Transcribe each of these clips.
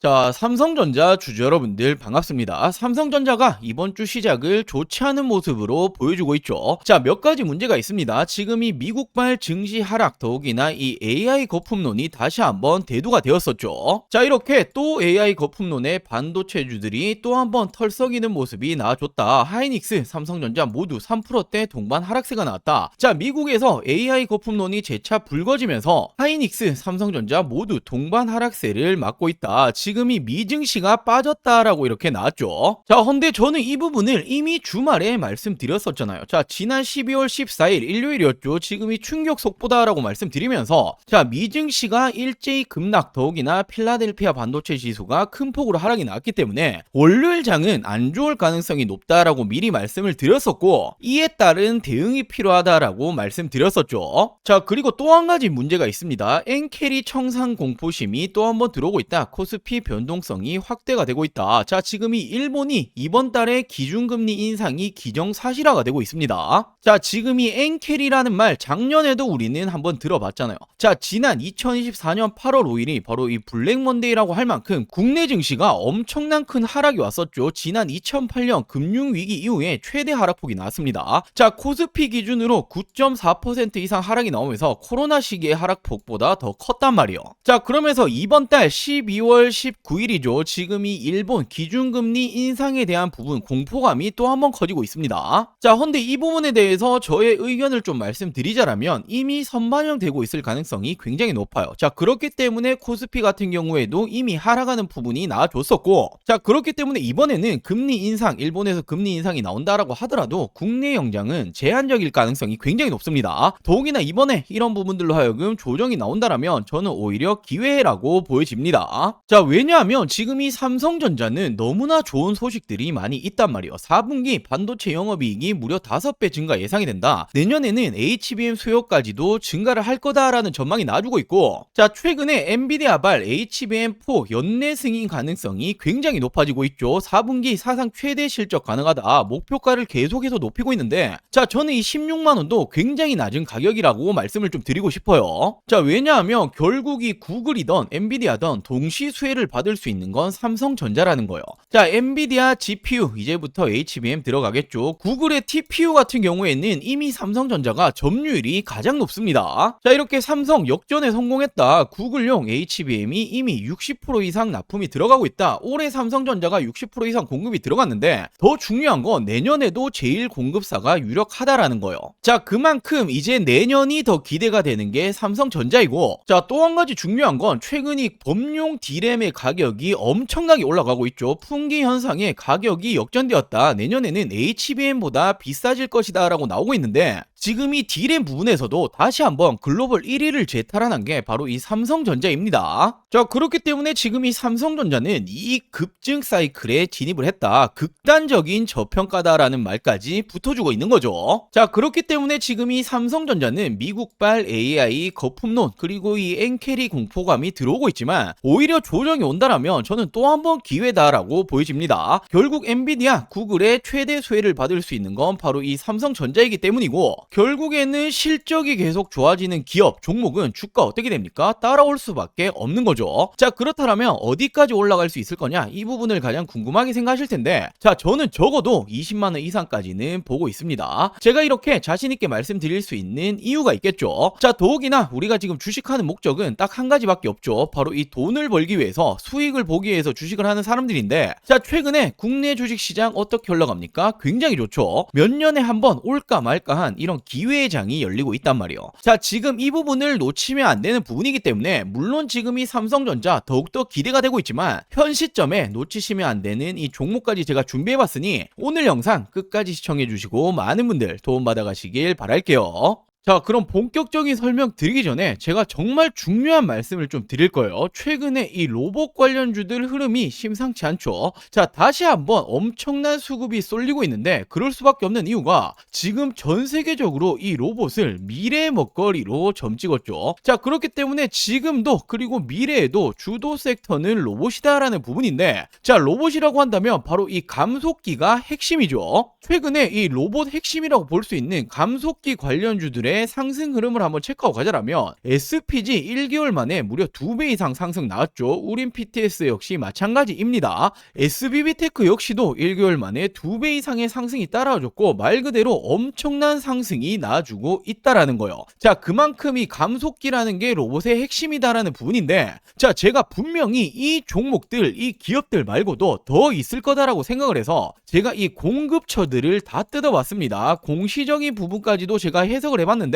자, 삼성전자 주주 여러분들 반갑습니다. 삼성전자가 이번 주 시작을 좋지 않은 모습으로 보여주고 있죠. 자, 몇 가지 문제가 있습니다. 지금 이 미국발 증시 하락 더욱이나 이 AI 거품론이 다시 한번 대두가 되었었죠. 자, 이렇게 또 AI 거품론의 반도체주들이 또 한번 털썩이는 모습이 나와줬다. 하이닉스, 삼성전자 모두 3%대 동반 하락세가 나왔다. 자, 미국에서 AI 거품론이 재차 불거지면서 하이닉스, 삼성전자 모두 동반 하락세를 맞고 있다. 지금이 미증시가 빠졌다라고 이렇게 나왔죠. 자, 헌데 저는 이 부분을 이미 주말에 말씀드렸었잖아요. 자, 지난 12월 14일 일요일이었죠. 지금이 충격 속보다라고 말씀드리면서 자, 미증시가 일제히 급락 더욱이나 필라델피아 반도체 지수가 큰 폭으로 하락이 나왔기 때문에 월요일 장은 안 좋을 가능성이 높다라고 미리 말씀을 드렸었고 이에 따른 대응이 필요하다라고 말씀드렸었죠. 자, 그리고 또 한 가지 문제가 있습니다. 엔캐리 청산 공포심이 또 한번 들어오고 있다. 코스피 변동성이 확대가 되고 있다. 자, 지금 이 일본이 이번 달에 기준금리 인상이 기정사실화가 되고 있습니다. 자, 지금 이 엔캐리라는 말 작년에도 우리는 한번 들어봤잖아요. 자, 지난 2024년 8월 5일이 바로 이 블랙 먼데이라고 할 만큼 국내 증시가 엄청난 큰 하락이 왔었죠. 지난 2008년 금융위기 이후에 최대 하락폭이 나왔습니다. 자, 코스피 기준으로 9.4% 이상 하락이 나오면서 코로나 시기의 하락폭보다 더 컸단 말이에요. 자, 그러면서 이번 달 12월 19일이죠. 지금 이 일본 기준금리 인상에 대한 부분 공포감이 또 한번 커지고 있습니다. 자, 헌데 이 부분에 대해서 저의 의견을 좀 말씀드리자라면 이미 선반영되고 있을 가능성이 굉장히 높아요. 자, 그렇기 때문에 코스피 같은 경우에도 이미 하락하는 부분이 나와줬었고, 자, 그렇기 때문에 이번에는 금리 인상, 일본에서 금리 인상이 나온다라고 하더라도 국내 영장은 제한적일 가능성이 굉장히 높습니다. 더욱이나 이번에 이런 부분들로 하여금 조정이 나온다라면 저는 오히려 기회라고 보여집니다. 자, 왜 냐하면 지금 이 삼성전자는 너무나 좋은 소식들이 많이 있단 말이에요. 4분기 반도체 영업이익이 무려 5배 증가 예상이 된다. 내년에는 HBM 수요까지도 증가를 할 거다라는 전망이 나와주고 있고, 자, 최근에 엔비디아발 HBM4 연내 승인 가능성이 굉장히 높아지고 있죠. 4분기 사상 최대 실적 가능하다. 목표가를 계속해서 높이고 있는데, 자, 저는 이 16만원도 굉장히 낮은 가격이라고 말씀을 좀 드리고 싶어요. 자, 왜냐하면 결국 이 구글이던 엔비디아던 동시 수혜를 받을 수 있는 건 삼성전자라는 거예요. 자, 엔비디아 GPU 이제부터 HBM 들어가겠죠. 구글의 TPU 같은 경우에는 이미 삼성전자가 점유율이 가장 높습니다. 자, 이렇게 삼성 역전에 성공했다. 구글용 HBM이 이미 60% 이상 납품이 들어가고 있다. 올해 삼성전자가 60% 이상 공급이 들어갔는데 더 중요한 건 내년에도 제일 공급사가 유력하다라는 거예요. 자, 그만큼 이제 내년이 더 기대가 되는 게 삼성전자이고 자, 또 한 가지 중요한 건 최근 이 범용 D램의 가격이 엄청나게 올라가고 있죠. 풍기 현상에 가격이 역전되었다. 내년에는 HBM보다 비싸질 것이다 라고 나오고 있는데 지금 이 D램 부분에서도 다시 한번 글로벌 1위를 재탈환한 게 바로 이 삼성전자입니다. 자, 그렇기 때문에 지금 이 삼성전자는 이 급증 사이클에 진입을 했다. 극단적인 저평가다라는 말까지 붙어주고 있는 거죠. 자, 그렇기 때문에 지금 이 삼성전자는 미국발 AI 거품론 그리고 이 엔캐리 공포감이 들어오고 있지만 오히려 조정이 온다라면 저는 또 한 번 기회다라고 보여집니다. 결국 엔비디아, 구글의 최대 수혜를 받을 수 있는 건 바로 이 삼성전자이기 때문이고 결국에는 실적이 계속 좋아지는 기업, 종목은 주가 어떻게 됩니까? 따라올 수밖에 없는 거죠. 자, 그렇다면 어디까지 올라갈 수 있을 거냐? 이 부분을 가장 궁금하게 생각하실 텐데, 자, 저는 적어도 20만 원 이상까지는 보고 있습니다. 제가 이렇게 자신 있게 말씀드릴 수 있는 이유가 있겠죠. 자, 더욱이나 우리가 지금 주식하는 목적은 딱 한 가지밖에 없죠. 바로 이 돈을 벌기 위해서 수익을 보기 위해서 주식을 하는 사람들인데, 자, 최근에 국내 주식 시장 어떻게 올라갑니까? 굉장히 좋죠. 몇 년에 한 번 올까 말까 한 이런 기회의 장이 열리고 있단 말이에요. 자, 지금 이 부분을 놓치면 안 되는 부분이기 때문에 물론 지금 이 삼성전자 더욱더 기대가 되고 있지만 현 시점에 놓치시면 안 되는 이 종목까지 제가 준비해봤으니 오늘 영상 끝까지 시청해주시고 많은 분들 도움 받아 가시길 바랄게요. 자, 그럼 본격적인 설명 드리기 전에 제가 정말 중요한 말씀을 좀 드릴 거예요. 최근에 이 로봇 관련주들 흐름이 심상치 않죠. 자, 다시 한번 엄청난 수급이 쏠리고 있는데 그럴 수밖에 없는 이유가 지금 전 세계적으로 이 로봇을 미래의 먹거리로 점찍었죠. 자, 그렇기 때문에 지금도 그리고 미래에도 주도 섹터는 로봇이다라는 부분인데 자, 로봇이라고 한다면 바로 이 감속기가 핵심이죠. 최근에 이 로봇 핵심이라고 볼 수 있는 감속기 관련주들의 상승 흐름을 한번 체크하고 가자라면 SPG 1개월 만에 무려 2배 이상 상승 나왔죠. 우린 PTS 역시 마찬가지입니다. SBB테크 역시도 1개월 만에 2배 이상의 상승이 따라와줬고 말 그대로 엄청난 상승이 나와주고 있다라는 거예요. 자 그만큼 이 감속기라는 게 로봇의 핵심이다라는 부분인데 자 제가 분명히 이 종목들 이 기업들 말고도 더 있을 거다라고 생각을 해서 제가 이 공급처들을 다 뜯어봤습니다. 공시적인 부분까지도 제가 해석을 해봤는데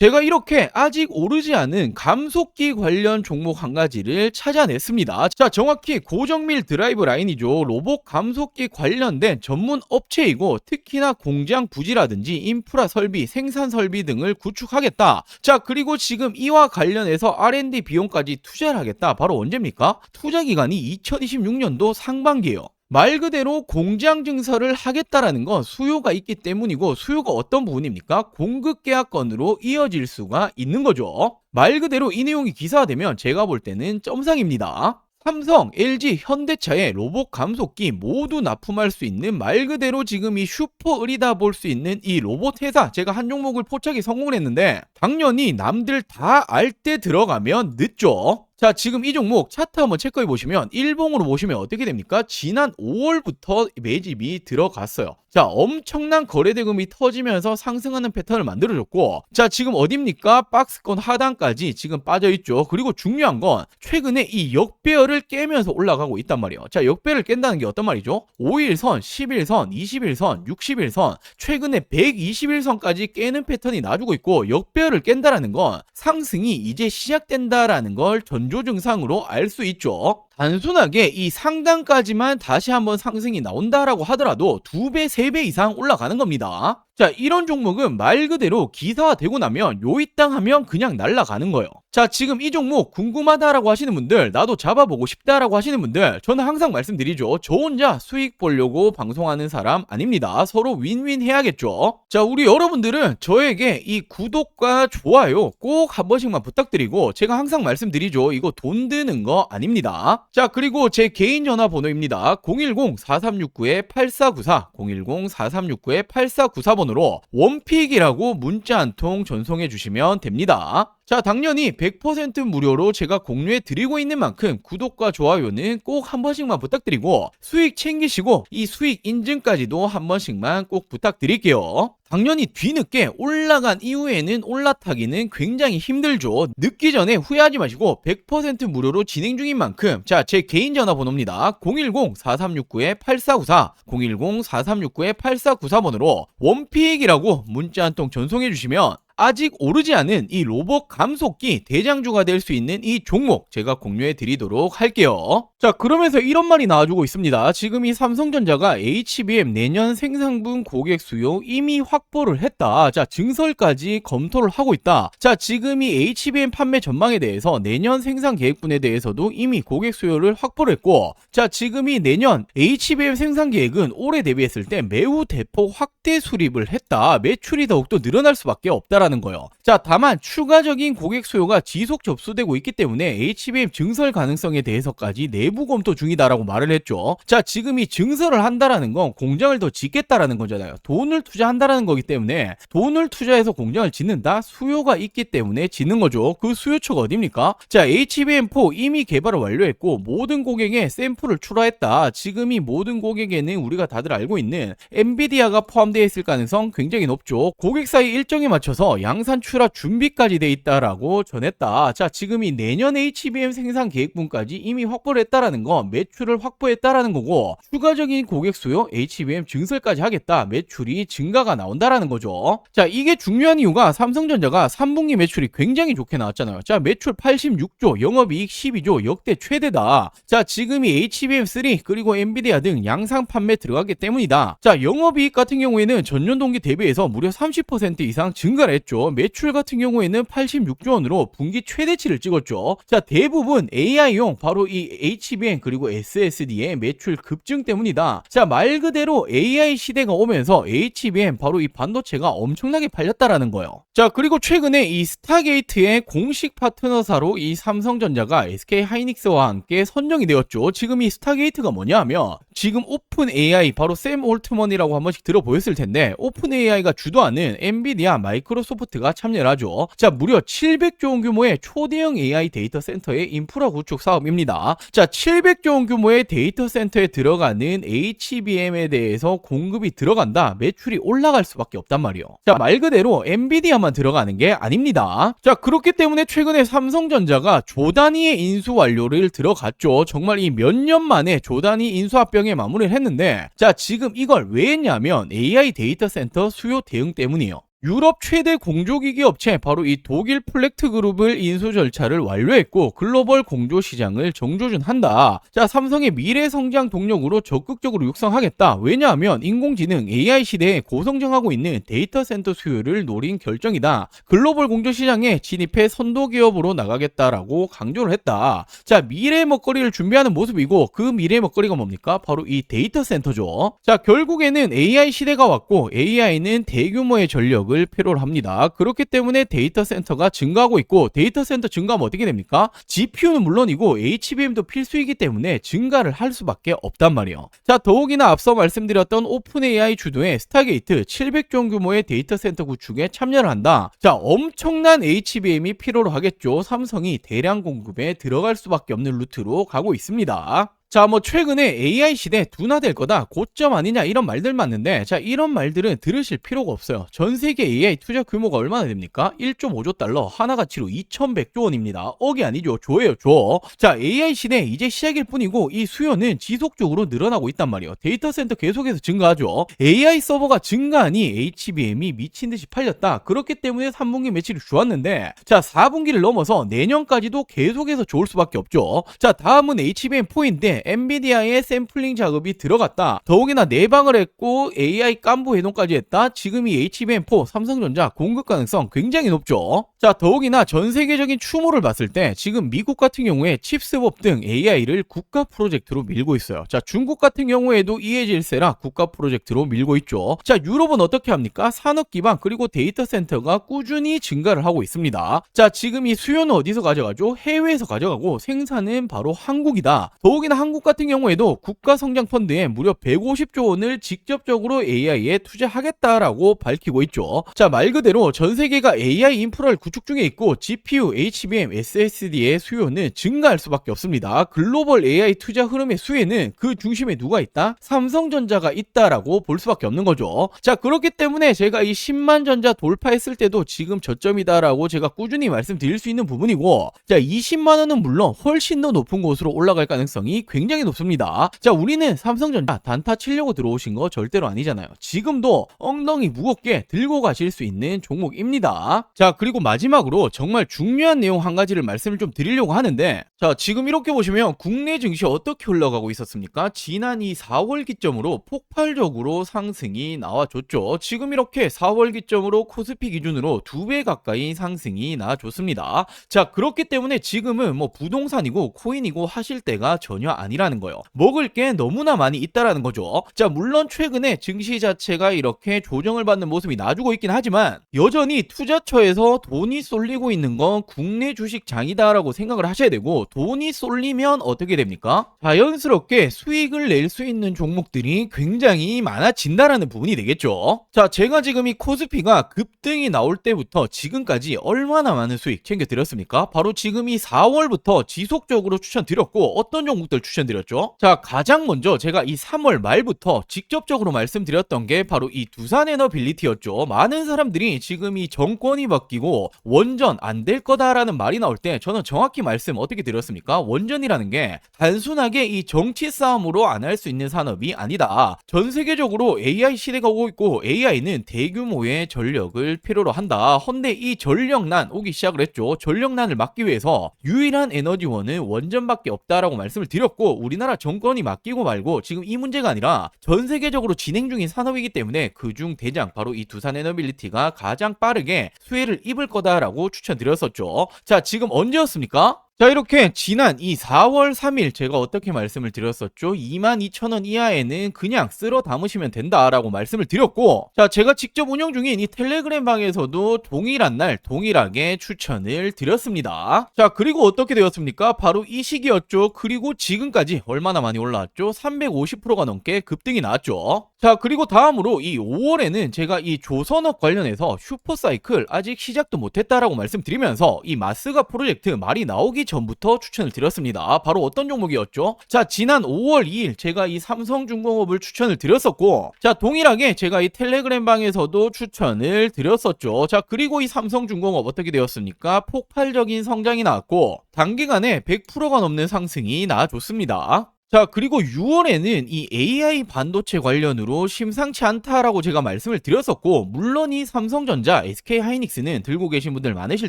제가 이렇게 아직 오르지 않은 감속기 관련 종목 한 가지를 찾아냈습니다. 자, 정확히 고정밀 드라이브 라인이죠. 로봇 감속기 관련된 전문 업체이고 특히나 공장 부지라든지 인프라 설비, 생산 설비 등을 구축하겠다. 자, 그리고 지금 이와 관련해서 R&D 비용까지 투자를 하겠다. 바로 언제입니까? 투자 기간이 2026년도 상반기예요. 말 그대로 공장 증설을 하겠다라는 건 수요가 있기 때문이고 수요가 어떤 부분입니까? 공급 계약건으로 이어질 수가 있는 거죠. 말 그대로 이 내용이 기사화되면 제가 볼 때는 점상입니다. 삼성, LG, 현대차의 로봇 감속기 모두 납품할 수 있는 말 그대로 지금 이 슈퍼 을이다 볼 수 있는 이 로봇 회사 제가 한 종목을 포착이 성공을 했는데 당연히 남들 다 알 때 들어가면 늦죠. 자, 지금 이 종목 차트 한번 체크해 보시면 일봉으로 보시면 어떻게 됩니까? 지난 5월부터 매집이 들어갔어요. 자, 엄청난 거래 대금이 터지면서 상승하는 패턴을 만들어줬고, 자, 지금 어딥니까? 박스권 하단까지 지금 빠져 있죠. 그리고 중요한 건 최근에 이 역배열을 깨면서 올라가고 있단 말이에요. 자, 역배를 깬다는 게 어떤 말이죠? 5일선, 11선, 21선, 61선, 최근에 121선까지 깨는 패턴이 나주고 있고, 역배열을 깬다라는 건 상승이 이제 시작된다라는 걸전 조 증상으로 알 수 있죠. 단순하게 이 상단까지만 다시 한번 상승이 나온다라고 하더라도 두 배, 세배 이상 올라가는 겁니다. 자, 이런 종목은 말 그대로 기사화되고 나면 요이땅 하면 그냥 날아가는 거예요. 자, 지금 이 종목 궁금하다라고 하시는 분들, 나도 잡아보고 싶다라고 하시는 분들, 저는 항상 말씀드리죠. 저 혼자 수익 보려고 방송하는 사람 아닙니다. 서로 윈윈 해야겠죠. 자, 우리 여러분들은 저에게 이 구독과 좋아요 꼭 한 번씩만 부탁드리고, 제가 항상 말씀드리죠. 이거 돈 드는 거 아닙니다. 자, 그리고 제 개인 전화번호입니다. 010-4369-8494, 010-4369-8494번으로 원픽이라고 문자 한 통 전송해 주시면 됩니다. 자, 당연히 100% 무료로 제가 공유해 드리고 있는 만큼 구독과 좋아요는 꼭 한 번씩만 부탁드리고 수익 챙기시고 이 수익 인증까지도 한 번씩만 꼭 부탁드릴게요. 당연히 뒤늦게 올라간 이후에는 올라타기는 굉장히 힘들죠. 늦기 전에 후회하지 마시고 100% 무료로 진행 중인 만큼 자, 제 개인 전화번호입니다. 010-4369-8494 010-4369-8494번으로 원픽이라고 문자 한 통 전송해 주시면 아직 오르지 않은 이 로봇 감속기 대장주가 될 수 있는 이 종목 제가 공유해 드리도록 할게요. 자, 그러면서 이런 말이 나와주고 있습니다. 지금 이 삼성전자가 HBM 내년 생산분 고객 수요 이미 확보를 했다. 자, 증설까지 검토를 하고 있다. 자, 지금 이 HBM 판매 전망에 대해서 내년 생산 계획분에 대해서도 이미 고객 수요를 확보를 했고, 자, 지금 이 내년 HBM 생산 계획은 올해 대비했을 때 매우 대폭 확대 수립을 했다. 매출이 더욱더 늘어날 수밖에 없다라 는 거예요. 자, 다만 추가적인 고객 수요가 지속 접수되고 있기 때문에 HBM 증설 가능성에 대해서까지 내부 검토 중이다라고 말을 했죠. 자, 지금 이 증설을 한다라는 건 공장을 더 짓겠다라는 거잖아요. 돈을 투자한다라는 거기 때문에 돈을 투자해서 공장을 짓는다? 수요가 있기 때문에 짓는 거죠. 그 수요처가 어딥니까? 자, HBM4 이미 개발을 완료했고 모든 고객에 샘플을 출하했다. 지금 이 모든 고객에는 우리가 다들 알고 있는 엔비디아가 포함되어 있을 가능성 굉장히 높죠. 고객사의 일정에 맞춰서 양산 출하 준비까지 돼 있다라고 전했다. 자, 지금 이 내년 HBM 생산 계획분까지 이미 확보를 했다라는 건 매출을 확보했다라는 거고 추가적인 고객 수요 HBM 증설까지 하겠다. 매출이 증가가 나온다라는 거죠. 자, 이게 중요한 이유가 삼성전자가 3분기 매출이 굉장히 좋게 나왔잖아요. 자, 매출 86조, 영업이익 12조, 역대 최대다. 자, 지금이 HBM3 그리고 엔비디아 등 양상 판매 들어가기 때문이다. 자, 영업이익 같은 경우에는 전년 동기 대비해서 무려 30% 이상 증가를 했죠. 매출 같은 경우에는 86조 원으로 분기 최대치를 찍었죠. 자, 대부분 AI용 바로 이 HBM 그리고 SSD의 매출 급증 때문이다. 자, 말 그대로 AI 시대가 오면서 HBM 바로 이 반도체가 엄청나게 팔렸다라는 거예요. 자, 그리고 최근에 이 스타게이트의 공식 파트너사로 이 삼성전자가 SK 하이닉스와 함께 선정이 되었죠. 지금 이 스타게이트가 뭐냐 하면 지금 오픈 AI 바로 샘 올트먼이라고 한 번씩 들어보였을 텐데 오픈 AI가 주도하는 엔비디아, 마이크로소프트 마이크로소프트가 참여를 하죠. 자, 무려 700조 원 규모의 초대형 AI 데이터 센터의 인프라 구축 사업입니다. 자, 700조 원 규모의 데이터 센터에 들어가는 HBM에 대해서 공급이 들어간다. 매출이 올라갈 수밖에 없단 말이요. 자, 말 그대로 엔비디아만 들어가는 게 아닙니다. 자, 그렇기 때문에 최근에 삼성전자가 조 단위의 인수 완료를 들어갔죠. 정말 이 몇 년 만에 조 단위 인수 합병에 마무리를 했는데 자, 지금 이걸 왜 했냐면 AI 데이터 센터 수요 대응 때문이에요. 유럽 최대 공조기기 업체 바로 이 독일 플렉트 그룹을 인수 절차를 완료했고 글로벌 공조 시장을 정조준한다. 자, 삼성의 미래 성장 동력으로 적극적으로 육성하겠다. 왜냐하면 인공지능 AI 시대에 고성장하고 있는 데이터 센터 수요를 노린 결정이다. 글로벌 공조 시장에 진입해 선도 기업으로 나가겠다라고 강조를 했다. 자, 미래 먹거리를 준비하는 모습이고 그 미래 먹거리가 뭡니까? 바로 이 데이터 센터죠. 자, 결국에는 AI 시대가 왔고 AI는 대규모의 전력 을 필요로 합니다. 그렇기 때문에 데이터 센터가 증가하고 있고 데이터 센터 증가하면 어떻게 됩니까? GPU는 물론이고 HBM도 필수이기 때문에 증가를 할 수밖에 없단 말이에요. 자, 더욱이나 앞서 말씀드렸던 오픈 AI 주도의 스타게이트 700조 원 규모의 데이터 센터 구축에 참여를 한다. 자, 엄청난 HBM이 필요로 하겠죠. 삼성이 대량 공급에 들어갈 수밖에 없는 루트로 가고 있습니다. 자, 뭐 최근에 AI 시대 둔화될 거다, 고점 아니냐 이런 말들 많는데 자, 이런 말들은 들으실 필요가 없어요. 전 세계 AI 투자 규모가 얼마나 됩니까? 1.5조 달러, 하나 가치로 2,100조 원입니다. 억이 아니죠. 조예요, 조. 자, AI 시대 이제 시작일 뿐이고 이 수요는 지속적으로 늘어나고 있단 말이에요. 데이터 센터 계속해서 증가하죠. AI 서버가 증가하니 HBM이 미친 듯이 팔렸다. 그렇기 때문에 3분기 매출이 좋았는데 자, 4분기를 넘어서 내년까지도 계속해서 좋을 수밖에 없죠. 자, 다음은 HBM4인데 엔비디아의 샘플링 작업이 들어갔다. 더욱이나 내방을 했고 AI 깐부 해동까지 했다. 지금 이 HBM4 삼성전자 공급 가능성 굉장히 높죠. 자, 더욱이나 전 세계적인 추모를 봤을 때 지금 미국 같은 경우에 칩스법 등 AI를 국가 프로젝트로 밀고 있어요. 자, 중국 같은 경우에도 이해질세라 국가 프로젝트로 밀고 있죠. 자, 유럽은 어떻게 합니까? 산업 기반 그리고 데이터 센터가 꾸준히 증가를 하고 있습니다. 자, 지금 이 수요는 어디서 가져가죠? 해외에서 가져가고 생산은 바로 한국이다. 더욱이나 한국 같은 경우에도 국가 성장 펀드에 무려 150조 원을 직접적으로 AI에 투자하겠다라고 밝히고 있죠. 자, 말 그대로 전 세계가 AI 인프라를 구축 중에 있고 GPU, HBM, SSD의 수요는 증가할 수밖에 없습니다. 글로벌 AI 투자 흐름의 수혜는 그 중심에 누가 있다? 삼성전자가 있다라고 볼 수밖에 없는 거죠. 자, 그렇기 때문에 제가 이 10만 전자 돌파했을 때도 지금 저점이다라고 제가 꾸준히 말씀드릴 수 있는 부분이고, 자, 20만 원은 물론 훨씬 더 높은 곳으로 올라갈 가능성이 굉장히 높습니다. 자, 우리는 삼성전자 단타 치려고 들어오신 거 절대로 아니잖아요. 지금도 엉덩이 무겁게 들고 가실 수 있는 종목입니다. 자, 그리고 마지막으로 정말 중요한 내용 한 가지를 말씀을 좀 드리려고 하는데, 자, 지금 이렇게 보시면 국내 증시 어떻게 흘러가고 있었습니까? 지난 이 4월 기점으로 폭발적으로 상승이 나와줬죠. 지금 이렇게 4월 기점으로 코스피 기준으로 두 배 가까이 상승이 나와줬습니다. 자, 그렇기 때문에 지금은 뭐 부동산이고 코인이고 하실 때가 전혀 아니라는 거예요. 먹을 게 너무나 많이 있다라는 거죠. 자, 물론 최근에 증시 자체가 이렇게 조정을 받는 모습이 나주고 있긴 하지만 여전히 투자처에서 돈이 쏠리고 있는 건 국내 주식장이다라고 생각을 하셔야 되고 돈이 쏠리면 어떻게 됩니까? 자연스럽게 수익을 낼 수 있는 종목들이 굉장히 많아진다라는 부분이 되겠죠. 자, 제가 지금 이 코스피가 급등이 나올 때부터 지금까지 얼마나 많은 수익 챙겨드렸습니까? 바로 지금 이 4월부터 지속적으로 추천드렸고 어떤 종목들 추천 드렸죠? 자, 가장 먼저 제가 이 3월 말부터 직접적으로 말씀드렸던 게 바로 이 두산 에너빌리티였죠. 많은 사람들이 지금 이 정권이 바뀌고 원전 안 될 거다라는 말이 나올 때 저는 정확히 말씀 어떻게 드렸습니까? 원전이라는 게 단순하게 이 정치 싸움으로 안 할 수 있는 산업이 아니다. 전 세계적으로 AI 시대가 오고 있고 AI는 대규모의 전력을 필요로 한다. 헌데 이 전력난 오기 시작을 했죠. 전력난을 막기 위해서 유일한 에너지원은 원전밖에 없다라고 말씀을 드렸고 우리나라 정권이 맡기고 말고 지금 이 문제가 아니라 전 세계적으로 진행 중인 산업이기 때문에 그중 대장 바로 이 두산 에너빌리티가 가장 빠르게 수혜를 입을 거다라고 추천드렸었죠. 자, 지금 언제였습니까? 자 이렇게 지난 이 4월 3일 제가 어떻게 말씀을 드렸었죠? 22,000원 이하에는 그냥 쓸어 담으시면 된다라고 말씀을 드렸고 자 제가 직접 운영 중인 이 텔레그램 방에서도 동일한 날 동일하게 추천을 드렸습니다. 자 그리고 어떻게 되었습니까? 바로 이 시기였죠. 그리고 지금까지 얼마나 많이 올라왔죠? 350%가 넘게 급등이 나왔죠 자, 그리고 다음으로 이 5월에는 제가 이 조선업 관련해서 슈퍼사이클 아직 시작도 못했다라고 말씀드리면서 이 마스가 프로젝트 말이 나오기 전부터 추천을 드렸습니다. 바로 어떤 종목이었죠? 자, 지난 5월 2일 제가 이 삼성중공업을 추천을 드렸었고, 자, 동일하게 제가 이 텔레그램 방에서도 추천을 드렸었죠. 자, 그리고 이 삼성중공업 어떻게 되었습니까? 폭발적인 성장이 나왔고, 단기간에 100%가 넘는 상승이 나와줬습니다. 자, 그리고 6월에는 이 AI 반도체 관련으로 심상치 않다라고 제가 말씀을 드렸었고, 물론 이 삼성전자, SK 하이닉스는 들고 계신 분들 많으실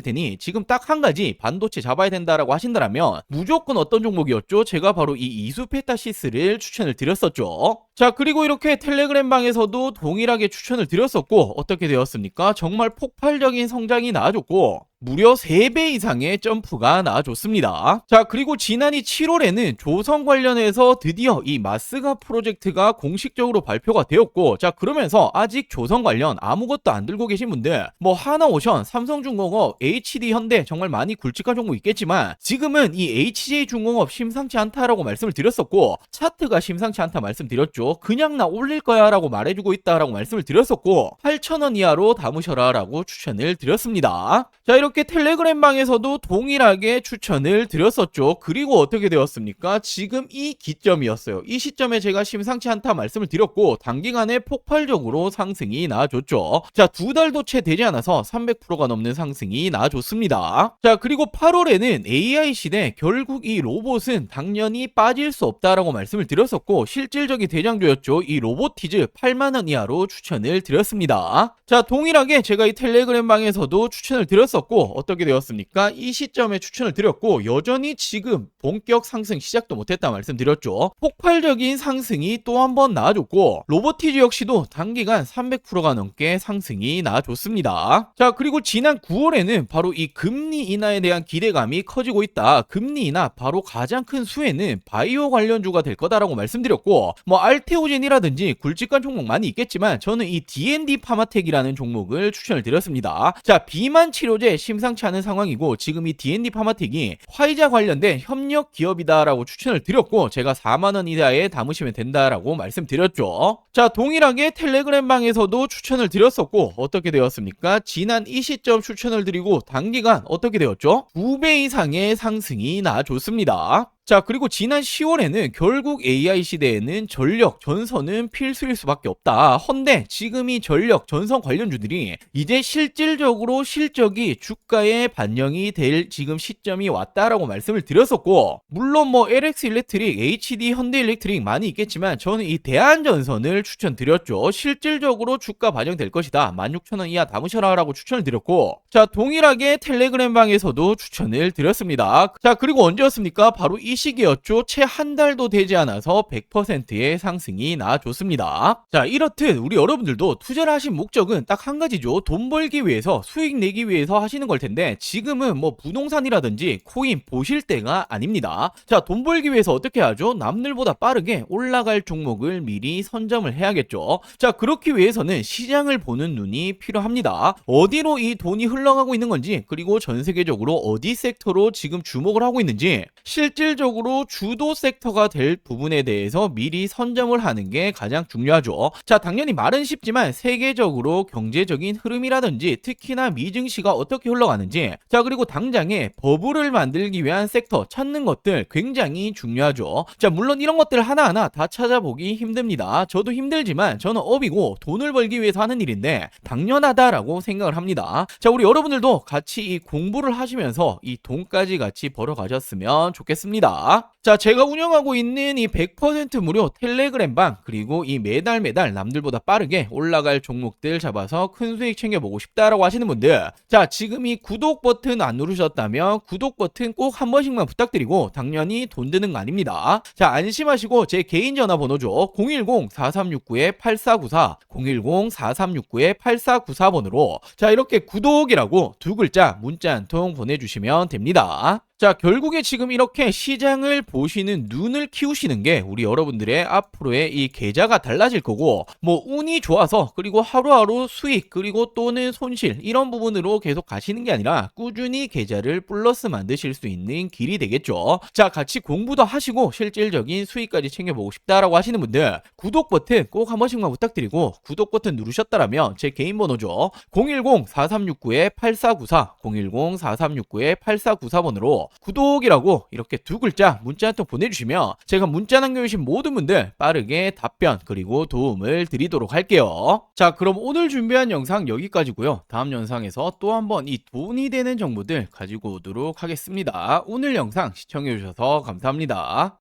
테니 지금 딱 한 가지 반도체 잡아야 된다라고 하신다면 무조건 어떤 종목이었죠? 제가 바로 이 이수페타시스를 추천을 드렸었죠. 자, 그리고 이렇게 텔레그램 방에서도 동일하게 추천을 드렸었고, 어떻게 되었습니까? 정말 폭발적인 성장이 나와줬고, 무려 3배 이상의 점프가 나와줬습니다. 자, 그리고 지난이 7월에는 조선 관련해서 드디어 이 마스가 프로젝트가 공식적으로 발표가 되었고, 자, 그러면서 아직 조선 관련 아무것도 안 들고 계신 분들, 뭐 하나오션, 삼성중공업, HD 현대 정말 많이 굵직한 종목 있겠지만, 지금은 이 HJ중공업 심상치 않다라고 말씀을 드렸었고, 차트가 심상치 않다 말씀드렸죠. 그냥 나 올릴 거야 라고 말해주고 있다라고 말씀을 드렸었고, 8,000원 이하로 담으셔라 라고 추천을 드렸습니다. 자, 이렇게 텔레그램 방에서도 동일하게 추천을 드렸었죠. 그리고 어떻게 되었습니까? 지금 이 기점이었어요. 이 시점에 제가 심상치 않다 말씀을 드렸고 단기간에 폭발적으로 상승이 나와줬죠. 자, 두 달도 채 되지 않아서 300%가 넘는 상승이 나와줬습니다. 자, 그리고 8월에는 AI 시대 결국 이 로봇은 당연히 빠질 수 없다라고 말씀을 드렸었고 실질적인 대장주였죠. 이 로보티즈 8만 원 이하로 추천을 드렸습니다. 자, 동일하게 제가 이 텔레그램 방에서도 추천을 드렸었고 어떻게 되었습니까? 이 시점에 추천을 드렸고 여전히 지금 본격 상승 시작도 못했다 말씀드렸죠. 폭발적인 상승이 또 한 번 나와줬고 로보티즈 역시도 단기간 300%가 넘게 상승이 나와줬습니다. 자 그리고 지난 9월에는 바로 이 금리 인하에 대한 기대감이 커지고 있다. 금리 인하 바로 가장 큰 수혜는 바이오 관련주가 될 거다라고 말씀드렸고 뭐 알 테오젠이라든지 굵직한 종목 많이 있겠지만 저는 이 D&D 파마텍이라는 종목을 추천을 드렸습니다. 자 비만 치료제 심상치 않은 상황이고 지금 이 D&D 파마틱이 화이자 관련된 협력 기업이다라고 추천을 드렸고 제가 4만 원 이하에 담으시면 된다라고 말씀드렸죠. 자, 동일하게 텔레그램 방에서도 추천을 드렸었고 어떻게 되었습니까? 지난 이 시점 추천을 드리고 단기간 어떻게 되었죠? 2배 이상의 상승이 나와줬습니다. 자, 그리고 지난 10월에는 결국 AI 시대에는 전력, 전선은 필수일 수밖에 없다. 헌데 지금 이 전력, 전선 관련주들이 이제 실질적으로 실적이 주가에 반영이 될 지금 시점이 왔다라고 말씀을 드렸었고, 물론 뭐 LX 일렉트릭, HD 현대 일렉트릭 많이 있겠지만 저는 이 대한전선을 추천드렸죠. 실질적으로 주가 반영될 것이다. 16,000원 이하 담으셔라라고 추천을 드렸고, 자, 동일하게 텔레그램 방에서도 추천을 드렸습니다. 자, 그리고 언제였습니까? 바로 이 시기였죠. 채 한 달도 되지 않아서 100%의 상승이 나와줬습니다. 자, 이렇듯 우리 여러분들도 투자를 하신 목적은 딱 한 가지죠. 돈 벌기 위해서 수익 내기 위해서 하시는 걸 텐데 지금은 뭐 부동산이라든지 코인 보실 때가 아닙니다. 자, 돈 벌기 위해서 어떻게 하죠? 남들보다 빠르게 올라갈 종목을 미리 선점을 해야겠죠. 자, 그렇기 위해서는 시장을 보는 눈이 필요합니다. 어디로 이 돈이 흘러가고 있는 건지 그리고 전 세계적으로 어디 섹터로 지금 주목을 하고 있는지 실질 적으로 주도 섹터가 될 부분에 대해서 미리 선점을 하는 게 가장 중요하죠. 자, 당연히 말은 쉽지만 세계적으로 경제적인 흐름이라든지 특히나 미증시가 어떻게 흘러가는지 자, 그리고 당장에 버블을 만들기 위한 섹터 찾는 것들 굉장히 중요하죠. 자, 물론 이런 것들 하나하나 다 찾아보기 힘듭니다. 저도 힘들지만 저는 업이고 돈을 벌기 위해서 하는 일인데 당연하다라고 생각을 합니다. 자, 우리 여러분들도 같이 이 공부를 하시면서 이 돈까지 같이 벌어가셨으면 좋겠 습니다. 자, 제가 운영하고 있는 이 100% 무료 텔레그램 방 그리고 이 매달 매달 남들보다 빠르게 올라갈 종목들 잡아서 큰 수익 챙겨보고 싶다라고 하시는 분들 자, 지금 이 구독 버튼 안 누르셨다면 구독 버튼 꼭 한 번씩만 부탁드리고 당연히 돈 드는 거 아닙니다. 자, 안심하시고 제 개인 전화번호죠. 010-4369-8494 010-4369-8494번으로 자, 이렇게 구독이라고 두 글자 문자 한 통 보내주시면 됩니다. 자, 결국에 지금 이렇게 시장을 보시는 눈을 키우시는 게 우리 여러분들의 앞으로의 이 계좌가 달라질 거고, 뭐, 운이 좋아서, 그리고 하루하루 수익, 그리고 또는 손실, 이런 부분으로 계속 가시는 게 아니라 꾸준히 계좌를 플러스 만드실 수 있는 길이 되겠죠. 자, 같이 공부도 하시고 실질적인 수익까지 챙겨보고 싶다라고 하시는 분들, 구독 버튼 꼭 한 번씩만 부탁드리고, 구독 버튼 누르셨다라면 제 개인 번호죠. 010-4369-8494, 010-4369-8494번으로 구독이라고 이렇게 두 글자 문자 한 통 보내주시면 제가 문자 남겨주신 모든 분들 빠르게 답변 그리고 도움을 드리도록 할게요. 자 그럼 오늘 준비한 영상 여기까지고요. 다음 영상에서 또 한번 이 돈이 되는 정보들 가지고 오도록 하겠습니다. 오늘 영상 시청해주셔서 감사합니다.